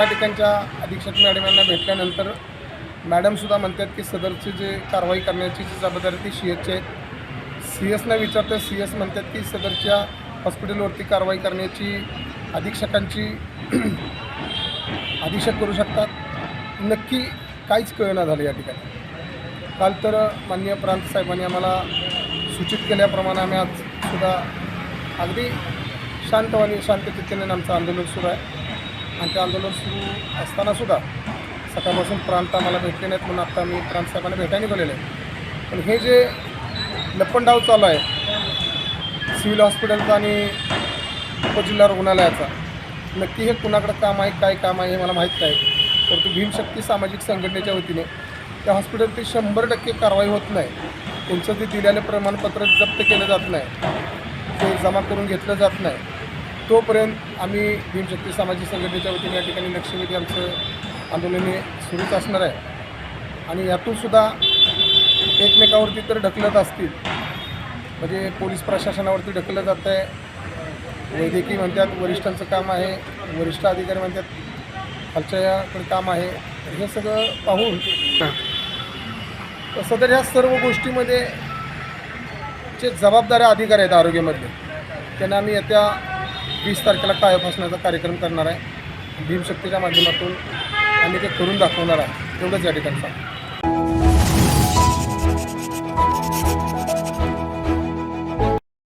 या ठिकाणच्या अधीक्षक मॅडम यांना भेटल्यानंतर मॅडमसुद्धा म्हणतात की सदरची जे कारवाई करण्याची जी जबाबदारी ती सी एचची आहे. सी एसना विचारतं सी एस म्हणतात की सदरच्या हॉस्पिटलवरती कारवाई करण्याची अधीक्षकांची अधीक्षक करू शकतात. नक्की काहीच कळना झालं या ठिकाणी. काल तर माननीय प्रांत साहेबांनी आम्हाला सूचित केल्याप्रमाणे आम्ही आज सुद्धा अगदी शांतवाणी शांततेने आमचं आंदोलन सुरू आहे. आणि ते आंदोलन सुरू असतानासुद्धा सकाळपासून प्रांत आम्हाला भेटले नाहीत म्हणून आत्ता मी प्रांतसाहेबांना भेटायला निघालेलं आहे. पण हे जे लपंडाव चालू आहे सिव्हिल हॉस्पिटलचा आणि उपजिल्हा रुग्णालयाचा नक्की हे कुणाकडं काम आहे काय काम आहे हे मला माहीत नाही. परंतु भीमशक्ती सामाजिक संघटनेच्या वतीने त्या हॉस्पिटलची शंभर टक्के कारवाई होत नाही. त्यांचं ते दिलेलं प्रमाणपत्र जप्त केलं जात नाही. ते जमा करून घेतलं जात नाही. तोपर्यंत आम्ही भीमशक्ती सामाजिक संघटनेच्या वतीने या ठिकाणी लक्षवेधी आमचं आंदोलन हे सुरूच असणार आहे. आणि यातूनसुद्धा एकमेकावरती तर ढकलत असतील. म्हणजे पोलीस प्रशासनावरती ढकललं जात आहे. वैद्यकीय म्हणतात वरिष्ठांचं काम आहे. वरिष्ठ अधिकारी म्हणतात खालच्याकडे काम आहे. हे सगळं पाहून तसं तर ह्या सर्व गोष्टीमध्ये जे जबाबदाऱ्या अधिकारी आहेत आरोग्यामधले त्यांना आम्ही येत्या वीस तारखेला टाय फासण्याचा कार्यक्रम करणार आहे. भीमशक्तीच्या माध्यमातून आम्ही ते करून दाखवणार आहे. एवढंच या ठिकाणी